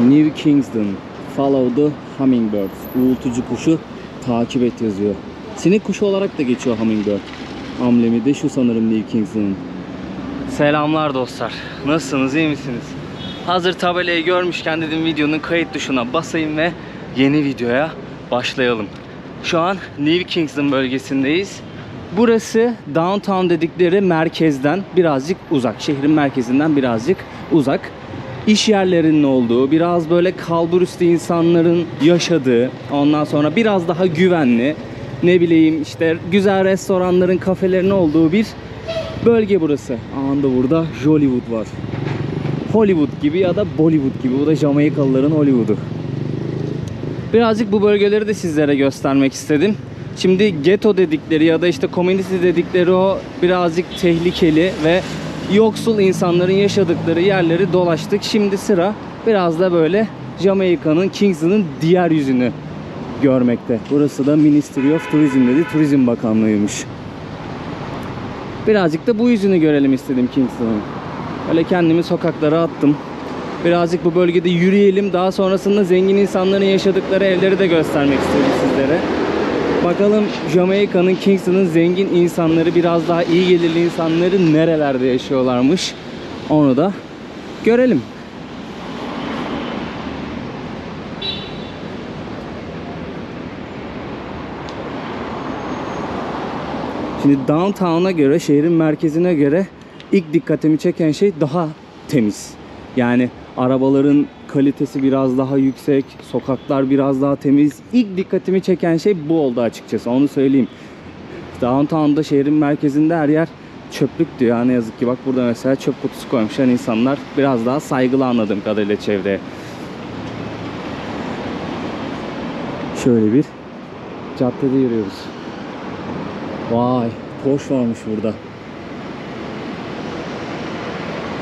New Kingston. Follow the hummingbirds. Uğultucu kuşu takip et yazıyor. Sinek kuşu olarak da geçiyor hummingbird. Amblemi de şu sanırım New Kingston'ın. Selamlar dostlar. Nasılsınız? iyi misiniz? Hazır tabelayı görmüşken dedim videonun kayıt tuşuna basayım ve yeni videoya başlayalım. Şu an New Kingston bölgesindeyiz. Burası downtown dedikleri merkezden birazcık uzak. Şehrin merkezinden birazcık uzak. İş yerlerinin olduğu, biraz böyle kalburüstü insanların yaşadığı, ondan sonra biraz daha güvenli, ne bileyim işte güzel restoranların, kafelerin olduğu bir bölge burası. Anda burada Hollywood var. Hollywood gibi ya da Bollywood gibi. Bu da Jamaikalıların Hollywood'u. Birazcık bu bölgeleri de sizlere göstermek istedim. Şimdi ghetto dedikleri ya da işte community dedikleri o birazcık tehlikeli ve yoksul insanların yaşadıkları yerleri dolaştık. Şimdi sıra biraz da böyle Jamaika'nın, Kingston'ın diğer yüzünü görmekte. Burası da Ministry of Tourism dedi. Turizm Bakanlığı'ymış. Birazcık da bu yüzünü görelim istedim Kingston'ın. Öyle kendimi sokaklara attım. Birazcık bu bölgede yürüyelim. Daha sonrasında zengin insanların yaşadıkları evleri de göstermek istedim sizlere. Bakalım Jamaika'nın, Kingston'ın zengin insanları, biraz daha iyi gelirli insanları nerelerde yaşıyorlarmış. Onu da görelim. Şimdi downtown'a göre, şehrin merkezine göre ilk dikkatimi çeken şey daha temiz. Yani arabaların kalitesi biraz daha yüksek, sokaklar biraz daha temiz. İlk dikkatimi çeken şey bu oldu açıkçası. Onu söyleyeyim. Downtown'da şehrin merkezinde her yer çöplük diyor. Ya ne yazık ki bak burada mesela çöp kutusu koymuşlar insanlar biraz daha saygılı anladığım kadarıyla çevreye. Şöyle bir caddede yürüyoruz. Vay, Porsche varmış burada.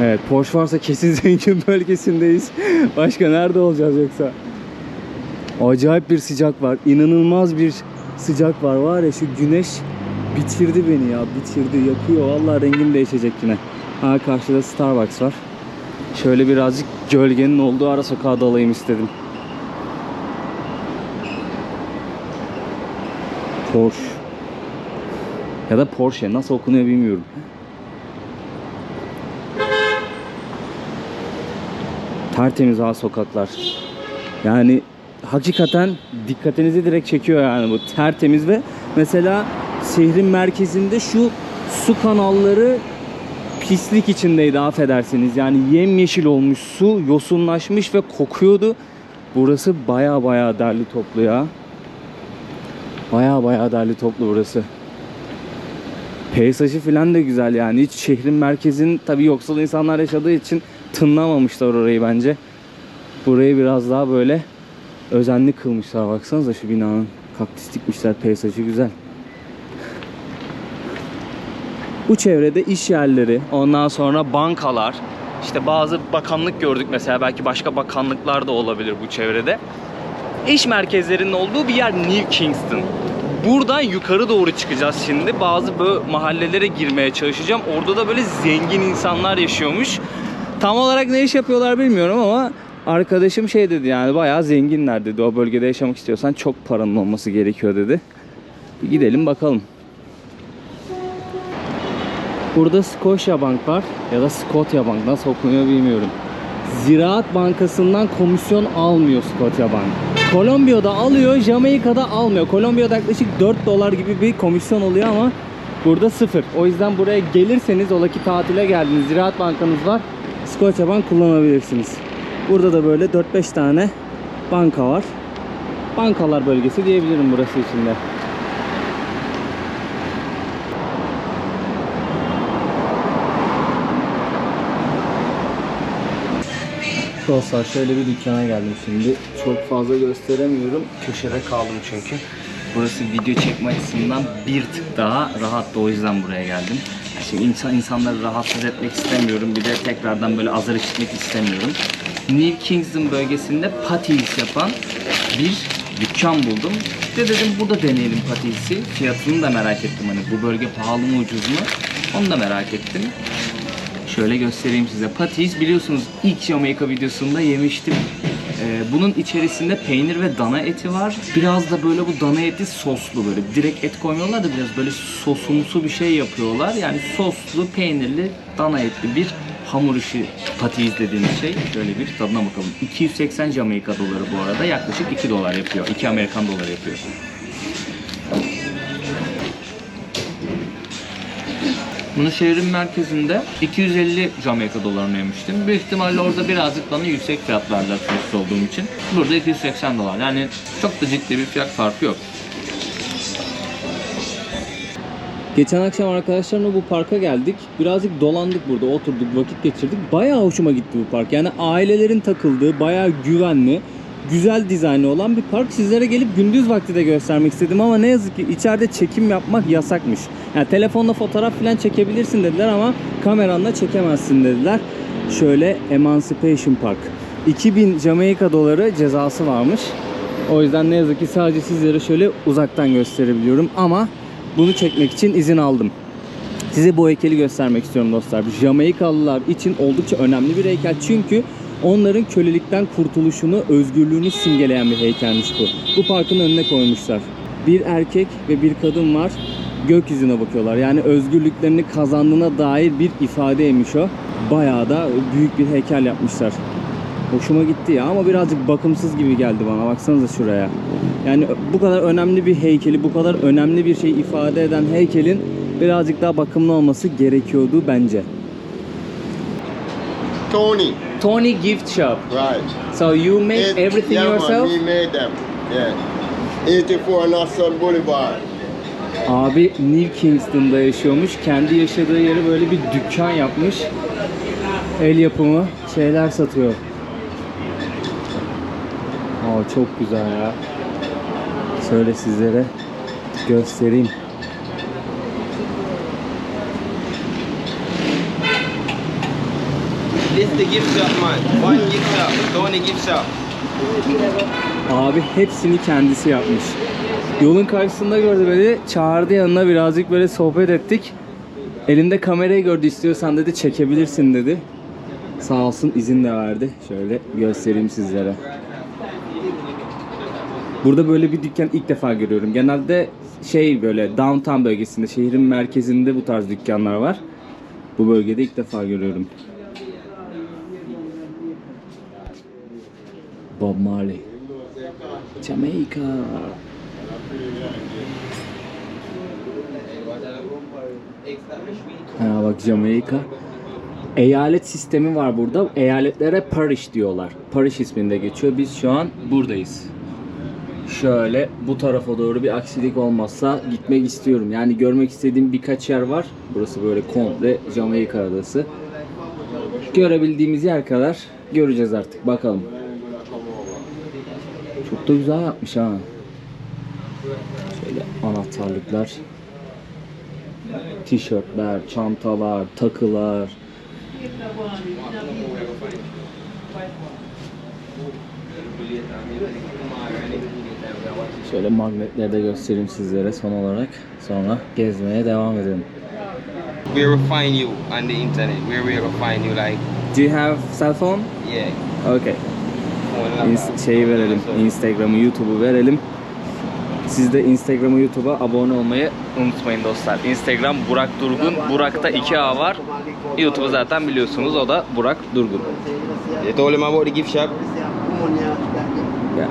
Evet, Porsche varsa kesin zengin bölgesindeyiz. Başka nerede olacağız yoksa? Acayip bir sıcak var. İnanılmaz bir sıcak var. Var ya şu güneş bitirdi beni ya. Bitirdi, yakıyor. Vallahi rengim değişecek yine. Ha karşıda Starbucks var. Şöyle birazcık gölgenin olduğu ara sokağa dalayım istedim. Porsche. Ya da Porsche nasıl okunuyor bilmiyorum. Tertemiz ha sokaklar. Yani hakikaten dikkatinizi direkt çekiyor yani bu tertemiz ve mesela şehrin merkezinde şu su kanalları pislik içindeydi affedersiniz. Yani yemyeşil olmuş su yosunlaşmış ve kokuyordu. Burası baya baya derli toplu ya. Baya baya derli toplu burası. Peyzajı falan da güzel yani. Hiç şehrin merkezinin tabii yoksul insanlar yaşadığı için tınlamamışlar orayı bence. Burayı biraz daha böyle özenli kılmışlar. Baksanıza şu binanın kaktüs dikmişler. Peyzajı güzel. Bu çevrede iş yerleri, ondan sonra bankalar, işte bazı bakanlık gördük mesela belki başka bakanlıklar da olabilir bu çevrede. İş merkezlerinin olduğu bir yer New Kingston. Buradan yukarı doğru çıkacağız şimdi. Bazı böyle mahallelere girmeye çalışacağım. Orada da böyle zengin insanlar yaşıyormuş. Tam olarak ne iş yapıyorlar bilmiyorum ama arkadaşım şey dedi yani bayağı zenginler dedi. O bölgede yaşamak istiyorsan çok paranın olması gerekiyor dedi. Bir gidelim bakalım. Burada Scotia Bank var ya da Scotia Bank nasıl okunuyor bilmiyorum. Ziraat Bankası'ndan komisyon almıyor Scotia Bank. Kolombiya'da alıyor, Jamaika'da almıyor. Kolombiya'da yaklaşık 4 dolar gibi bir komisyon oluyor ama burada sıfır. O yüzden buraya gelirseniz ola ki tatile geldiniz, Ziraat Bankanız var. Scotia Bank kullanabilirsiniz. Burada da böyle 4-5 tane banka var. Bankalar bölgesi diyebilirim burası içinde. Dostlar şöyle bir dükkana geldim şimdi. Çok fazla gösteremiyorum. Köşede kaldım çünkü. Burası video çekme açısından bir tık daha rahattı. O yüzden buraya geldim. Şimdi insan insanları rahatsız etmek istemiyorum. Bir de tekrardan böyle azar işitmek istemiyorum. New Kingston bölgesinde patiz yapan bir dükkan buldum. İşte dedim burada deneyelim patisi. Fiyatını da merak ettim. Hani bu bölge pahalı mı ucuz mu? Onu da merak ettim. Şöyle göstereyim size. Patiz biliyorsunuz ilk Jamaica videosunda yemiştim. Ee, bunun içerisinde peynir ve dana eti var. Biraz da böyle bu dana eti soslu böyle. Direkt et koymuyorlar da biraz böyle sosumsu bir şey yapıyorlar. Yani soslu, peynirli, dana etli bir hamur işi patiz dediğimiz şey. Şöyle bir tadına bakalım. 280 Jamaika doları bu arada. Yaklaşık 2 dolar yapıyor. 2 Amerikan doları yapıyor. Bunu şehrin merkezinde 250 Jamaika dolarına yemiştim. Büyük ihtimalle orada birazcık bana yüksek fiyatlarla turist olduğum için. Burada 280 dolar. Yani çok da ciddi bir fiyat farkı yok. Geçen akşam arkadaşlarımla bu parka geldik. Birazcık dolandık burada, oturduk, vakit geçirdik. Bayağı hoşuma gitti bu park. Yani ailelerin takıldığı, bayağı güvenli, güzel dizaynı olan bir park. Sizlere gelip gündüz vakti de göstermek istedim ama ne yazık ki içeride çekim yapmak yasakmış. Yani telefonla fotoğraf falan çekebilirsin dediler ama kameranla çekemezsin dediler. Şöyle Emancipation Park. 2000 Jamaika doları cezası varmış. O yüzden ne yazık ki sadece sizlere şöyle uzaktan gösterebiliyorum ama bunu çekmek için izin aldım. Size bu heykeli göstermek istiyorum dostlar. Jamaikalılar için oldukça önemli bir heykel çünkü onların kölelikten kurtuluşunu, özgürlüğünü simgeleyen bir heykelmiş bu. Bu parkın önüne koymuşlar. Bir erkek ve bir kadın var. Gökyüzüne bakıyorlar. Yani özgürlüklerini kazandığına dair bir ifadeymiş o. Bayağı da büyük bir heykel yapmışlar. Hoşuma gitti ya ama birazcık bakımsız gibi geldi bana. Baksanıza şuraya. Yani bu kadar önemli bir heykeli, bu kadar önemli bir şey ifade eden heykelin birazcık daha bakımlı olması gerekiyordu bence. Tony, Tony Gift Shop. right. So you make It- everything yeah, yourself? Man, we made them. Yeah. 84 Nassau Boulevard. Abi New Kingston'da yaşıyormuş. Kendi yaşadığı yeri böyle bir dükkan yapmış. El yapımı şeyler satıyor. Aa çok güzel ya. Şöyle sizlere göstereyim. This the gift shop, man. One gift shop. Tony gift shop. Abi hepsini kendisi yapmış. Yolun karşısında gördü beni. Çağırdı yanına birazcık böyle sohbet ettik. Elimde kamerayı gördü istiyorsan dedi çekebilirsin dedi. Sağ olsun izin de verdi. Şöyle göstereyim sizlere. Burada böyle bir dükkan ilk defa görüyorum. Genelde şey böyle downtown bölgesinde, şehrin merkezinde bu tarz dükkanlar var. Bu bölgede ilk defa görüyorum. Bob Marley. Jamaica. Ha bak Jamaica. Eyalet sistemi var burada. Eyaletlere parish diyorlar. Parish isminde geçiyor. Biz şu an buradayız. Şöyle bu tarafa doğru bir aksilik olmazsa gitmek istiyorum. Yani görmek istediğim birkaç yer var. Burası böyle komple Jamaika adası. Görebildiğimiz yer kadar göreceğiz artık. Bakalım. Da güzel yapmış ha. Şöyle anahtarlıklar. Tişörtler, çantalar, takılar. Şöyle magnetleri de göstereyim sizlere son olarak. Sonra gezmeye devam edelim. We find you on the internet? Where we will find you like Do you have cell phone? yeah. Okay. Şeyi verelim. Instagram'ı, YouTube'u verelim. Siz de Instagram'a, YouTube'a abone olmayı unutmayın dostlar. Instagram Burak Durgun. Burak'ta 2A var. YouTube'u zaten biliyorsunuz. O da Burak Durgun. About the gift shop. Ya.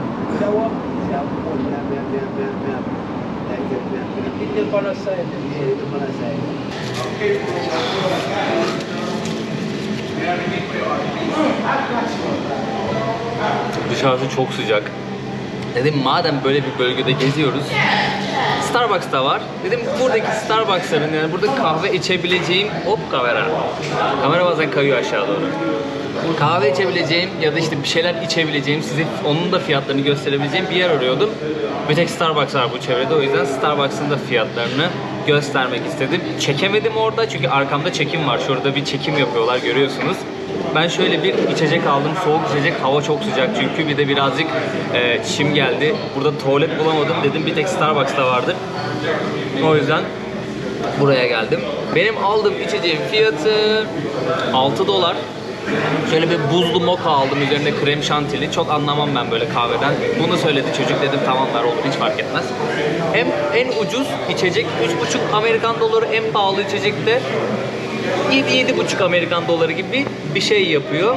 Dışarısı çok sıcak. Dedim madem böyle bir bölgede geziyoruz. Starbucks da var. Dedim buradaki Starbucks'ların yani burada kahve içebileceğim hop kamera. Kamera bazen kayıyor aşağı doğru. Kahve içebileceğim ya da işte bir şeyler içebileceğim, size onun da fiyatlarını gösterebileceğim bir yer arıyordum. Bir tek Starbucks var bu çevrede. O yüzden Starbucks'ın da fiyatlarını göstermek istedim. Çekemedim orada çünkü arkamda çekim var. Şurada bir çekim yapıyorlar görüyorsunuz. Ben şöyle bir içecek aldım. Soğuk içecek. Hava çok sıcak çünkü bir de birazcık e, çim geldi. Burada tuvalet bulamadım. Dedim bir tek Starbucks'ta vardır. O yüzden buraya geldim. Benim aldığım içeceğin fiyatı 6 dolar. Şöyle bir buzlu moka aldım üzerinde krem şantili. Çok anlamam ben böyle kahveden. Bunu söyledi çocuk dedim tamam ver olur hiç fark etmez. Hem en ucuz içecek 3,5 Amerikan doları en pahalı içecek de 7-7,5 Amerikan doları gibi bir şey yapıyor.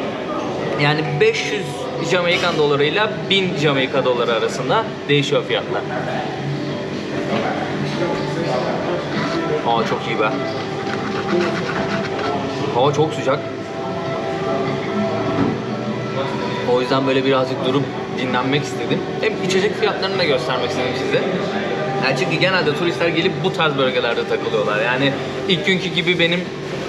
Yani 500 Jamaikan dolarıyla 1000 Jamaika doları arasında değişiyor fiyatlar. Aa çok iyi be. Hava çok sıcak. O yüzden böyle birazcık durup dinlenmek istedim. Hem içecek fiyatlarını da göstermek istedim size. Yani çünkü genelde turistler gelip bu tarz bölgelerde takılıyorlar. Yani ilk günkü gibi benim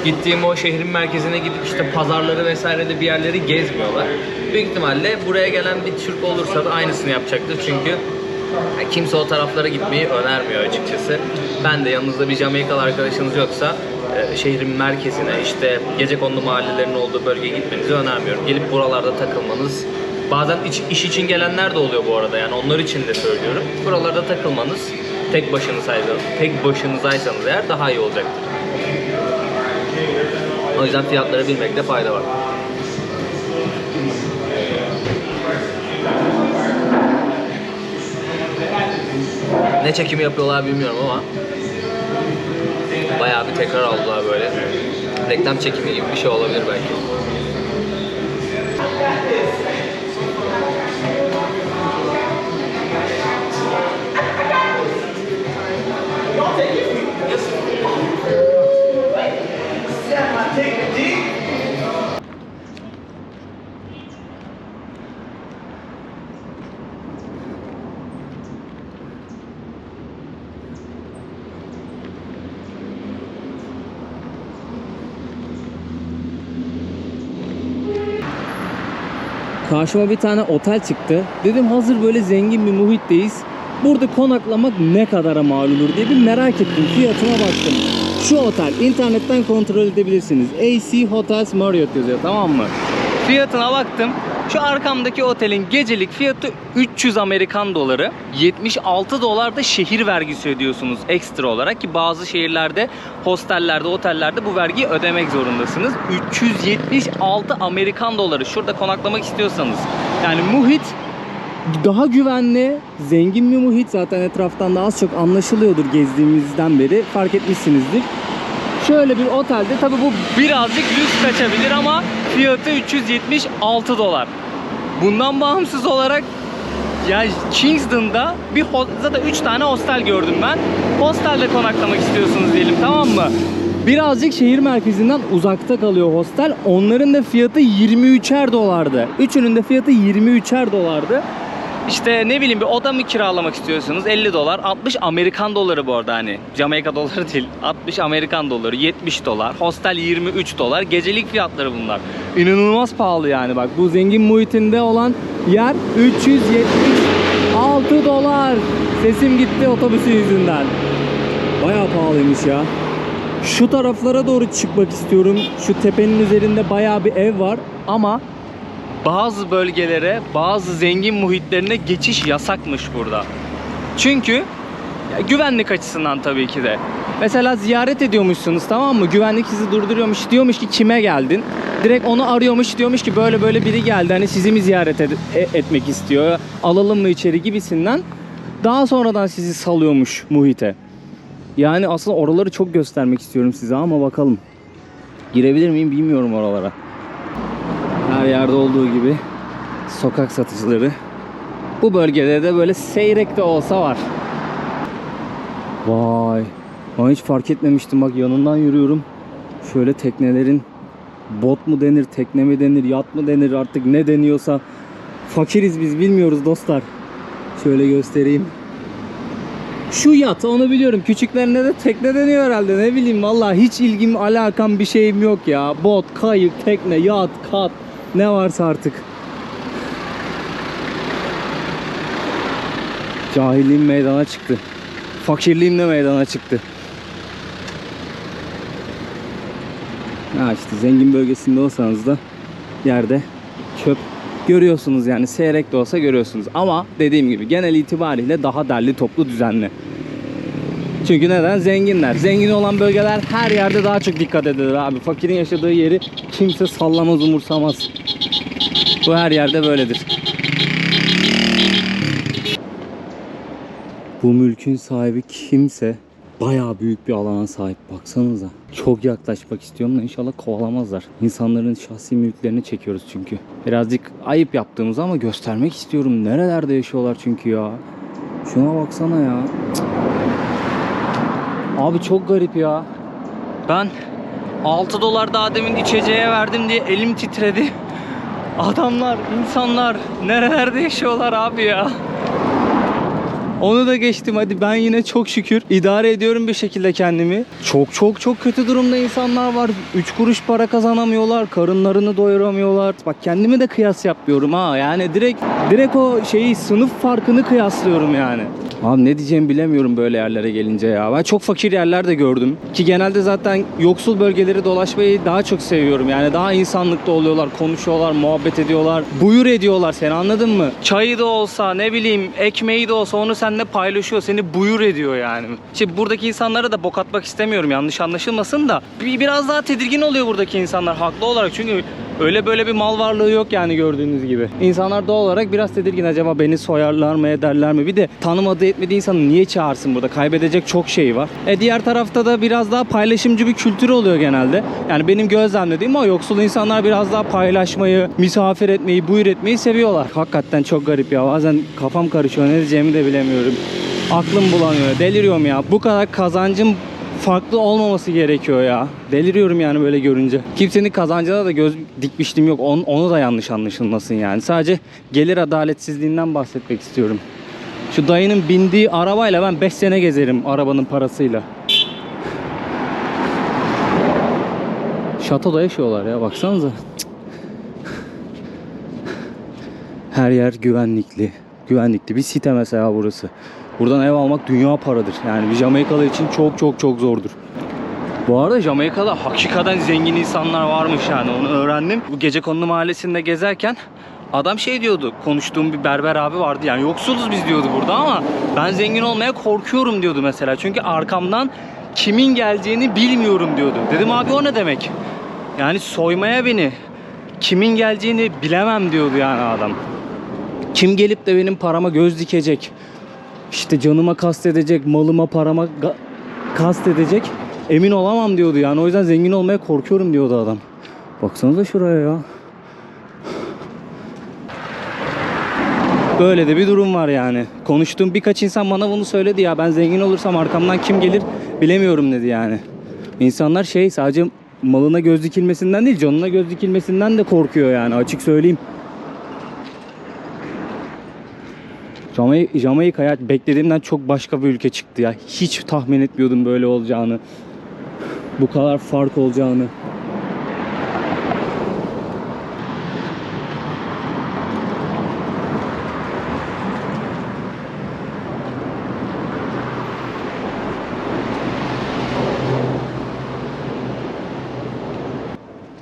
gittiğim o şehrin merkezine gidip işte pazarları vesaire de bir yerleri gezmiyorlar. Büyük ihtimalle buraya gelen bir Türk olursa da aynısını yapacaktır. Çünkü kimse o taraflara gitmeyi önermiyor açıkçası. Ben de yanınızda bir Jamaikalı arkadaşınız yoksa e, şehrin merkezine işte gece kondu mahallelerinin olduğu bölgeye gitmenizi önermiyorum. Gelip buralarda takılmanız bazen iş, iş için gelenler de oluyor bu arada yani onlar için de söylüyorum. Buralarda takılmanız tek başınızaysanız, tek başınızaysanız eğer daha iyi olacaktır. O yüzden fiyatları bilmekte fayda var. Ne çekimi yapıyorlar bilmiyorum ama bayağı bir tekrar aldılar böyle. Reklam çekimi gibi bir şey olabilir belki. Karşıma bir tane otel çıktı. Dedim hazır böyle zengin bir muhitteyiz. Burada konaklamak ne kadara mal olur diye bir merak ettim. Fiyatına baktım. Şu otel internetten kontrol edebilirsiniz. AC Hotels Marriott yazıyor tamam mı? Fiyatına baktım. Şu arkamdaki otelin gecelik fiyatı 300 Amerikan doları. 76 dolar da şehir vergisi ödüyorsunuz ekstra olarak ki bazı şehirlerde, hostellerde, otellerde bu vergiyi ödemek zorundasınız. 376 Amerikan doları. Şurada konaklamak istiyorsanız. Yani muhit daha güvenli, zengin bir muhit. Zaten etraftan da az çok anlaşılıyordur gezdiğimizden beri. Fark etmişsinizdir. Şöyle bir otelde tabi bu birazcık lüks kaçabilir ama fiyatı 376 dolar. Bundan bağımsız olarak ya Kingston'da bir zaten 3 tane hostel gördüm ben. Hostelde konaklamak istiyorsunuz diyelim tamam mı? Birazcık şehir merkezinden uzakta kalıyor hostel. Onların da fiyatı 23'er dolardı. Üçünün de fiyatı 23'er dolardı. İşte ne bileyim bir oda mı kiralamak istiyorsunuz? 50 dolar. 60 Amerikan doları bu arada hani. Jamaika doları değil. 60 Amerikan doları 70 dolar. Hostel 23 dolar. Gecelik fiyatları bunlar. İnanılmaz pahalı yani bak. Bu zengin muhitinde olan yer 376 dolar. Sesim gitti otobüsü yüzünden. Bayağı pahalıymış ya. Şu taraflara doğru çıkmak istiyorum. Şu tepenin üzerinde bayağı bir ev var. Ama bazı bölgelere, bazı zengin muhitlerine geçiş yasakmış burada. Çünkü ya güvenlik açısından tabii ki de. Mesela ziyaret ediyormuşsunuz tamam mı? Güvenlik sizi durduruyormuş diyormuş ki kime geldin? Direkt onu arıyormuş diyormuş ki böyle böyle biri geldi hani sizi mi ziyaret ed- e- etmek istiyor? Alalım mı içeri gibisinden. Daha sonradan sizi salıyormuş muhite. Yani aslında oraları çok göstermek istiyorum size ama bakalım. Girebilir miyim bilmiyorum oralara. Her yerde olduğu gibi sokak satıcıları. Bu bölgede de böyle seyrek de olsa var. Vay. Ben hiç fark etmemiştim bak yanından yürüyorum. Şöyle teknelerin bot mu denir, tekne mi denir, yat mı denir artık ne deniyorsa. Fakiriz biz bilmiyoruz dostlar. Şöyle göstereyim. Şu yat onu biliyorum. Küçüklerine de tekne deniyor herhalde. Ne bileyim vallahi hiç ilgim alakam bir şeyim yok ya. Bot, kayık, tekne, yat, kat ne varsa artık. Cahilliğim meydana çıktı. Fakirliğim de meydana çıktı. Ha işte zengin bölgesinde olsanız da yerde çöp görüyorsunuz yani seyrek de olsa görüyorsunuz. Ama dediğim gibi genel itibariyle daha derli toplu düzenli. Çünkü neden? Zenginler. Zengin olan bölgeler her yerde daha çok dikkat edilir abi. Fakirin yaşadığı yeri kimse sallamaz, umursamaz. Bu her yerde böyledir. Bu mülkün sahibi kimse bayağı büyük bir alana sahip. Baksanıza. Çok yaklaşmak istiyorum da inşallah kovalamazlar. İnsanların şahsi mülklerini çekiyoruz çünkü. Birazcık ayıp yaptığımız ama göstermek istiyorum. Nerelerde yaşıyorlar çünkü ya. Şuna baksana ya. Cık. Abi çok garip ya. Ben 6 dolar daha demin içeceğe verdim diye elim titredi. Adamlar, insanlar nerelerde yaşıyorlar abi ya. Onu da geçtim hadi ben yine çok şükür idare ediyorum bir şekilde kendimi. Çok çok çok kötü durumda insanlar var. 3 kuruş para kazanamıyorlar, karınlarını doyuramıyorlar. Bak kendimi de kıyas yapıyorum ha. Yani direkt direkt o şeyi sınıf farkını kıyaslıyorum yani. Abi ne diyeceğimi bilemiyorum böyle yerlere gelince ya. Ben çok fakir yerler de gördüm. Ki genelde zaten yoksul bölgeleri dolaşmayı daha çok seviyorum. Yani daha insanlıkta oluyorlar, konuşuyorlar, muhabbet ediyorlar. Buyur ediyorlar seni anladın mı? Çayı da olsa ne bileyim ekmeği de olsa onu seninle paylaşıyor. Seni buyur ediyor yani. Şimdi buradaki insanlara da bok atmak istemiyorum yanlış anlaşılmasın da. Bir, biraz daha tedirgin oluyor buradaki insanlar haklı olarak. Çünkü Öyle böyle bir mal varlığı yok yani gördüğünüz gibi. İnsanlar doğal olarak biraz tedirgin acaba beni soyarlar mı ederler mi? Bir de tanımadığı etmediği insanı niye çağırsın burada? Kaybedecek çok şey var. E diğer tarafta da biraz daha paylaşımcı bir kültür oluyor genelde. Yani benim gözlemlediğim o yoksul insanlar biraz daha paylaşmayı, misafir etmeyi, buyur etmeyi seviyorlar. Hakikaten çok garip ya. Bazen kafam karışıyor ne diyeceğimi de bilemiyorum. Aklım bulanıyor. Deliriyorum ya. Bu kadar kazancım farklı olmaması gerekiyor ya. Deliriyorum yani böyle görünce. Kimsenin kazancına da göz dikmiştim yok. Onu, onu da yanlış anlaşılmasın yani. Sadece gelir adaletsizliğinden bahsetmek istiyorum. Şu dayının bindiği arabayla ben 5 sene gezerim arabanın parasıyla. Şatoda yaşıyorlar ya baksanıza. Her yer güvenlikli. Güvenlikli bir site mesela burası. Buradan ev almak dünya paradır. Yani bir Jamaikalı için çok çok çok zordur. Bu arada Jamaika'da hakikaten zengin insanlar varmış yani onu öğrendim. Bu gece konulu mahallesinde gezerken adam şey diyordu. Konuştuğum bir berber abi vardı. Yani yoksuluz biz diyordu burada ama ben zengin olmaya korkuyorum diyordu mesela. Çünkü arkamdan kimin geleceğini bilmiyorum diyordu. Dedim abi o ne demek? Yani soymaya beni kimin geleceğini bilemem diyordu yani adam. Kim gelip de benim parama göz dikecek? İşte canıma kastedecek, malıma, parama kastedecek emin olamam diyordu yani. O yüzden zengin olmaya korkuyorum diyordu adam. Baksanıza şuraya ya. Böyle de bir durum var yani. Konuştuğum birkaç insan bana bunu söyledi ya. Ben zengin olursam arkamdan kim gelir bilemiyorum dedi yani. İnsanlar şey sadece malına göz dikilmesinden değil canına göz dikilmesinden de korkuyor yani açık söyleyeyim. Jamaika ya beklediğimden çok başka bir ülke çıktı ya. Hiç tahmin etmiyordum böyle olacağını. Bu kadar fark olacağını.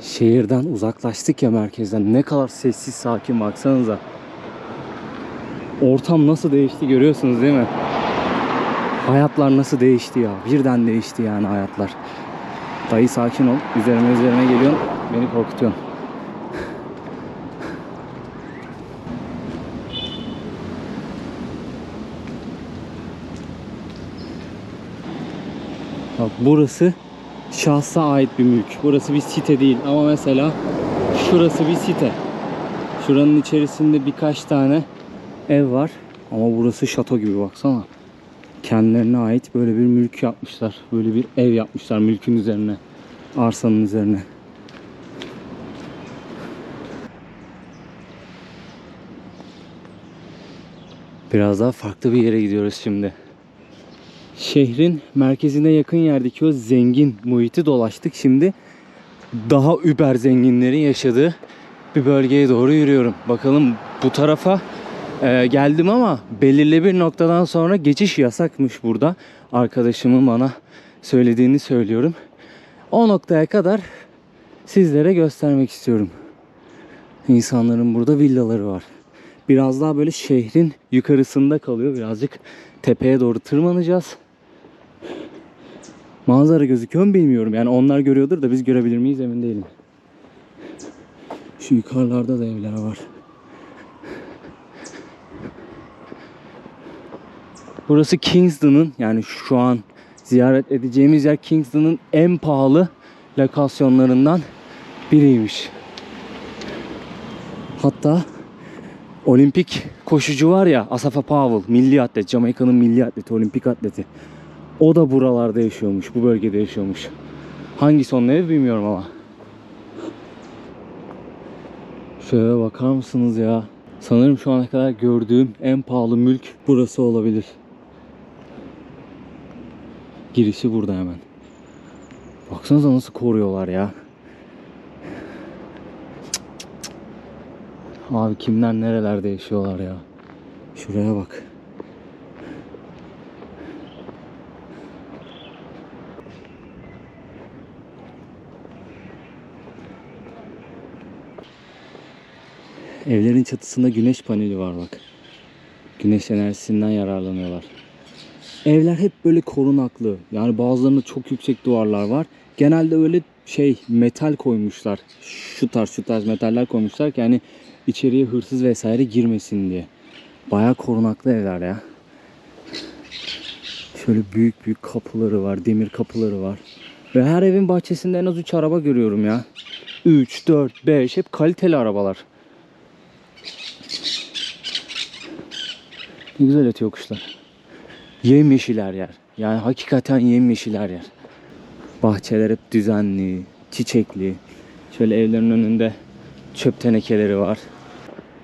Şehirden uzaklaştık ya merkezden. Ne kadar sessiz sakin baksanıza. Ortam nasıl değişti görüyorsunuz değil mi? Hayatlar nasıl değişti ya. Birden değişti yani hayatlar. Dayı sakin ol. Üzerime üzerime geliyorsun. Beni korkutuyorsun. Bak burası şahsa ait bir mülk. Burası bir site değil ama mesela şurası bir site. Şuranın içerisinde birkaç tane ev var ama burası şato gibi baksana. Kendilerine ait böyle bir mülk yapmışlar. Böyle bir ev yapmışlar mülkün üzerine. Arsanın üzerine. Biraz daha farklı bir yere gidiyoruz şimdi. Şehrin merkezine yakın yerdeki o zengin muhiti dolaştık. Şimdi daha über zenginlerin yaşadığı bir bölgeye doğru yürüyorum. Bakalım bu tarafa e, geldim ama belirli bir noktadan sonra geçiş yasakmış burada. Arkadaşımın bana söylediğini söylüyorum. O noktaya kadar sizlere göstermek istiyorum. İnsanların burada villaları var. Biraz daha böyle şehrin yukarısında kalıyor. Birazcık tepeye doğru tırmanacağız. Manzara gözüküyor mu bilmiyorum. Yani onlar görüyordur da biz görebilir miyiz emin değilim. Şu yukarılarda da evler var. Burası Kingston'ın yani şu an ziyaret edeceğimiz yer Kingston'ın en pahalı lokasyonlarından biriymiş. Hatta olimpik koşucu var ya Asafa Powell, milli atlet, Jamaika'nın milli atleti, olimpik atleti. O da buralarda yaşıyormuş, bu bölgede yaşıyormuş. Hangisi onun evi bilmiyorum ama. Şöyle bakar mısınız ya? Sanırım şu ana kadar gördüğüm en pahalı mülk burası olabilir. Girişi burada hemen. Baksanıza nasıl koruyorlar ya. Abi kimler nerelerde yaşıyorlar ya. Şuraya bak. Evlerin çatısında güneş paneli var bak. Güneş enerjisinden yararlanıyorlar. Evler hep böyle korunaklı. Yani bazılarında çok yüksek duvarlar var. Genelde öyle şey metal koymuşlar. Şu tarz şu tarz metaller koymuşlar ki hani içeriye hırsız vesaire girmesin diye. Bayağı korunaklı evler ya. Şöyle büyük büyük kapıları var, demir kapıları var. Ve her evin bahçesinde en az 3 araba görüyorum ya. 3, 4, 5 hep kaliteli arabalar. Ne güzel ötüyor kuşlar. Yemyeşil her yer. Yani hakikaten yemyeşil her yer. Bahçeler hep düzenli, çiçekli. Şöyle evlerin önünde çöp tenekeleri var.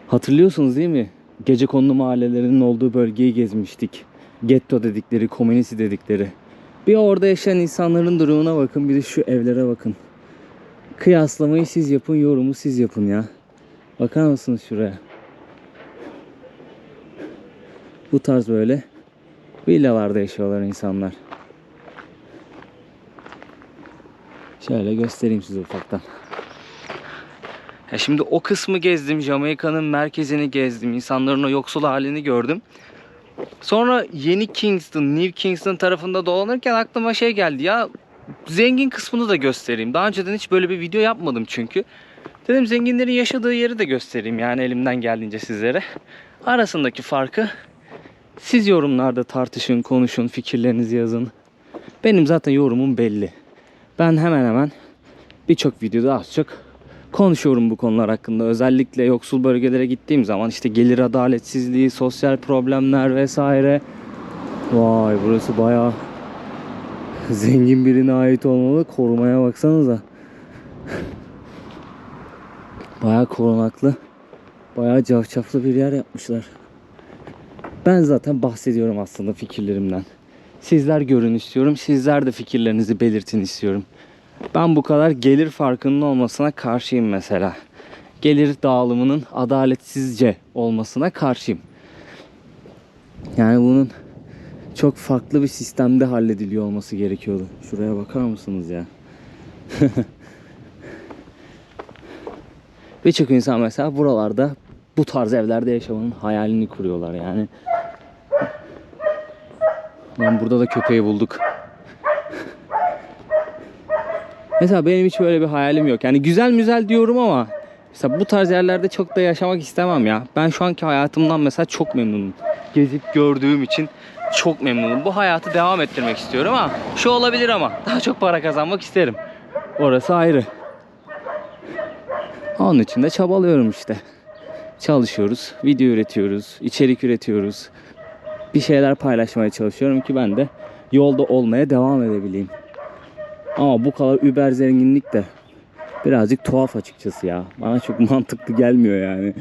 Hatırlıyorsunuz değil mi? Gece konulu mahallelerinin olduğu bölgeyi gezmiştik. Getto dedikleri, komünisi dedikleri. Bir orada yaşayan insanların durumuna bakın, bir de şu evlere bakın. Kıyaslamayı siz yapın, yorumu siz yapın ya. Bakar mısınız şuraya? Bu tarz böyle villalarda yaşıyorlar insanlar. Şöyle göstereyim size ufaktan. Ya şimdi o kısmı gezdim. Jamaika'nın merkezini gezdim. İnsanların o yoksul halini gördüm. Sonra yeni Kingston, New Kingston tarafında dolanırken aklıma şey geldi ya zengin kısmını da göstereyim. Daha önceden hiç böyle bir video yapmadım çünkü. Dedim zenginlerin yaşadığı yeri de göstereyim yani elimden geldiğince sizlere. Arasındaki farkı siz yorumlarda tartışın, konuşun, fikirlerinizi yazın. Benim zaten yorumum belli. Ben hemen hemen birçok videoda az çok konuşuyorum bu konular hakkında. Özellikle yoksul bölgelere gittiğim zaman işte gelir adaletsizliği, sosyal problemler vesaire. Vay burası bayağı zengin birine ait olmalı. Korumaya baksanıza. Bayağı korunaklı. Bayağı cafcaflı bir yer yapmışlar. Ben zaten bahsediyorum aslında fikirlerimden. Sizler görün istiyorum. Sizler de fikirlerinizi belirtin istiyorum. Ben bu kadar gelir farkının olmasına karşıyım mesela. Gelir dağılımının adaletsizce olmasına karşıyım. Yani bunun çok farklı bir sistemde hallediliyor olması gerekiyordu. Şuraya bakar mısınız ya? Birçok insan mesela buralarda bu tarz evlerde yaşamanın hayalini kuruyorlar yani. Lan burada da köpeği bulduk. Mesela benim hiç böyle bir hayalim yok. Yani güzel müzel diyorum ama mesela bu tarz yerlerde çok da yaşamak istemem ya. Ben şu anki hayatımdan mesela çok memnunum. Gezip gördüğüm için çok memnunum. Bu hayatı devam ettirmek istiyorum ama şu olabilir ama daha çok para kazanmak isterim. Orası ayrı. Onun için de çabalıyorum işte. Çalışıyoruz, video üretiyoruz, içerik üretiyoruz. Bir şeyler paylaşmaya çalışıyorum ki ben de yolda olmaya devam edebileyim. Ama bu kadar über zenginlik de birazcık tuhaf açıkçası ya. Bana çok mantıklı gelmiyor yani.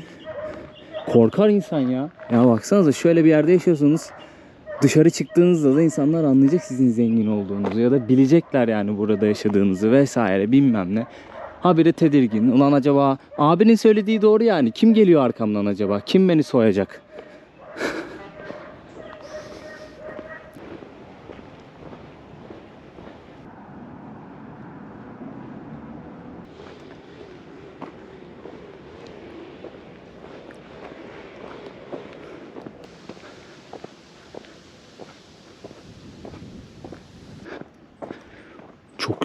Korkar insan ya. Ya baksanıza şöyle bir yerde yaşıyorsunuz. Dışarı çıktığınızda da insanlar anlayacak sizin zengin olduğunuzu ya da bilecekler yani burada yaşadığınızı vesaire bilmem ne. Habire tedirgin. Ulan acaba abinin söylediği doğru yani. Kim geliyor arkamdan acaba? Kim beni soyacak?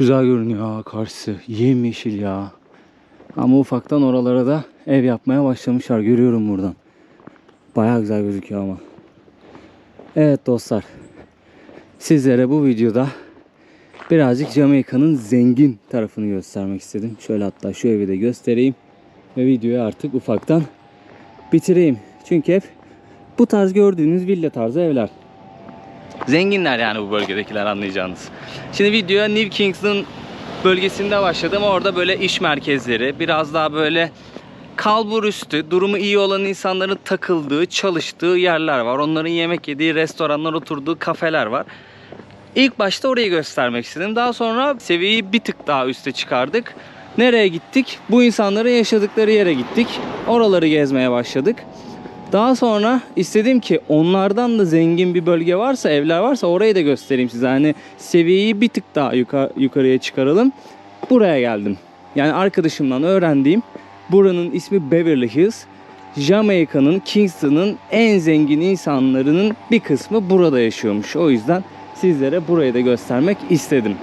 Güzel görünüyor ha karşısı. Yemyeşil ya. Ama ufaktan oralara da ev yapmaya başlamışlar. Görüyorum buradan. Baya güzel gözüküyor ama. Evet dostlar. Sizlere bu videoda birazcık Jamaika'nın zengin tarafını göstermek istedim. Şöyle hatta şu evi de göstereyim. Ve videoyu artık ufaktan bitireyim. Çünkü hep bu tarz gördüğünüz villa tarzı evler. Zenginler yani bu bölgedekiler anlayacağınız. Şimdi videoya New Kingston bölgesinde başladım. Orada böyle iş merkezleri, biraz daha böyle kalbur üstü, durumu iyi olan insanların takıldığı, çalıştığı yerler var. Onların yemek yediği restoranlar, oturduğu kafeler var. İlk başta orayı göstermek istedim. Daha sonra seviyeyi bir tık daha üste çıkardık. Nereye gittik? Bu insanların yaşadıkları yere gittik. Oraları gezmeye başladık. Daha sonra istedim ki onlardan da zengin bir bölge varsa, evler varsa orayı da göstereyim size. Hani seviyeyi bir tık daha yuka- yukarıya çıkaralım. Buraya geldim. Yani arkadaşımdan öğrendiğim buranın ismi Beverly Hills. Jamaika'nın, Kingston'ın en zengin insanlarının bir kısmı burada yaşıyormuş. O yüzden sizlere burayı da göstermek istedim.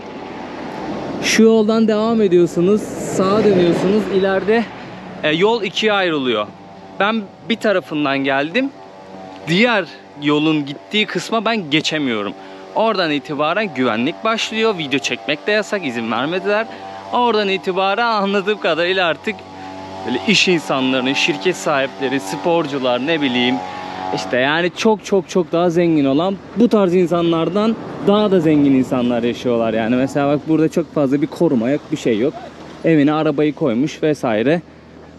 Şu yoldan devam ediyorsunuz, sağa dönüyorsunuz. İleride e, yol ikiye ayrılıyor. Ben bir tarafından geldim. Diğer yolun gittiği kısma ben geçemiyorum. Oradan itibaren güvenlik başlıyor. Video çekmek de yasak, izin vermediler. Oradan itibaren anladığım kadarıyla artık böyle iş insanlarının, şirket sahipleri, sporcular ne bileyim işte yani çok çok çok daha zengin olan bu tarz insanlardan daha da zengin insanlar yaşıyorlar yani. Mesela bak burada çok fazla bir koruma yok, bir şey yok. Evine arabayı koymuş vesaire.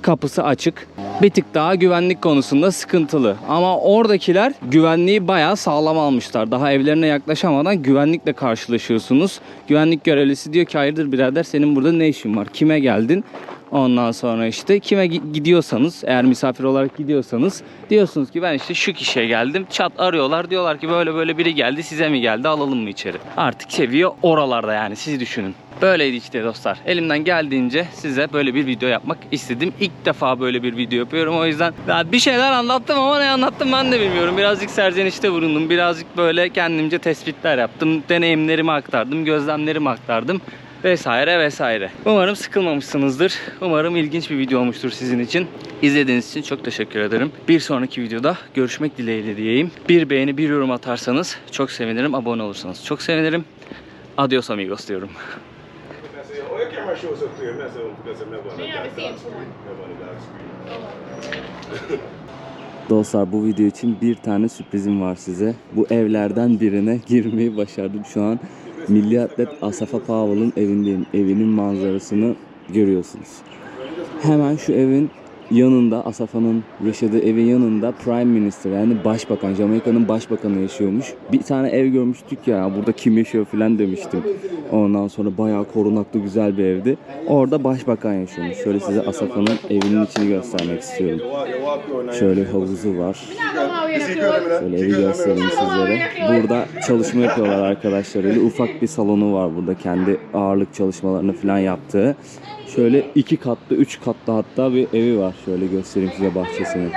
Kapısı açık. Bir tık daha güvenlik konusunda sıkıntılı. Ama oradakiler güvenliği bayağı sağlam almışlar. Daha evlerine yaklaşamadan güvenlikle karşılaşıyorsunuz. Güvenlik görevlisi diyor ki hayırdır birader senin burada ne işin var? Kime geldin? Ondan sonra işte kime gi- gidiyorsanız eğer misafir olarak gidiyorsanız diyorsunuz ki ben işte şu kişiye geldim. Çat arıyorlar diyorlar ki böyle böyle biri geldi size mi geldi alalım mı içeri? Artık seviyor oralarda yani siz düşünün. Böyleydi işte dostlar. Elimden geldiğince size böyle bir video yapmak istedim. İlk defa böyle bir video yapıyorum. O yüzden ya bir şeyler anlattım ama ne anlattım ben de bilmiyorum. Birazcık serzenişte bulundum. Birazcık böyle kendimce tespitler yaptım. Deneyimlerimi aktardım. Gözlemlerimi aktardım vesaire vesaire. Umarım sıkılmamışsınızdır. Umarım ilginç bir video olmuştur sizin için. İzlediğiniz için çok teşekkür ederim. Bir sonraki videoda görüşmek dileğiyle diyeyim. Bir beğeni, bir yorum atarsanız çok sevinirim. Abone olursanız çok sevinirim. Adios amigos diyorum. Dostlar bu video için bir tane sürprizim var size. Bu evlerden birine girmeyi başardım. Şu an Milli Atlet Asafa Powell'ın evindeyim. Evinin manzarasını görüyorsunuz. Hemen şu evin yanında Asafa'nın yaşadığı evin yanında Prime Minister yani başbakan Jamaika'nın başbakanı yaşıyormuş. Bir tane ev görmüştük ya burada kim yaşıyor filan demiştim. Ondan sonra bayağı korunaklı güzel bir evdi. Orada başbakan yaşıyormuş. Şöyle size Asafa'nın evinin içini göstermek istiyorum. Şöyle havuzu var. Şöyle evi göstereyim sizlere. Burada çalışma yapıyorlar arkadaşlarıyla. Ufak bir salonu var burada kendi ağırlık çalışmalarını falan yaptığı. Şöyle iki katlı, üç katlı hatta bir evi var. Şöyle göstereyim size bahçesini.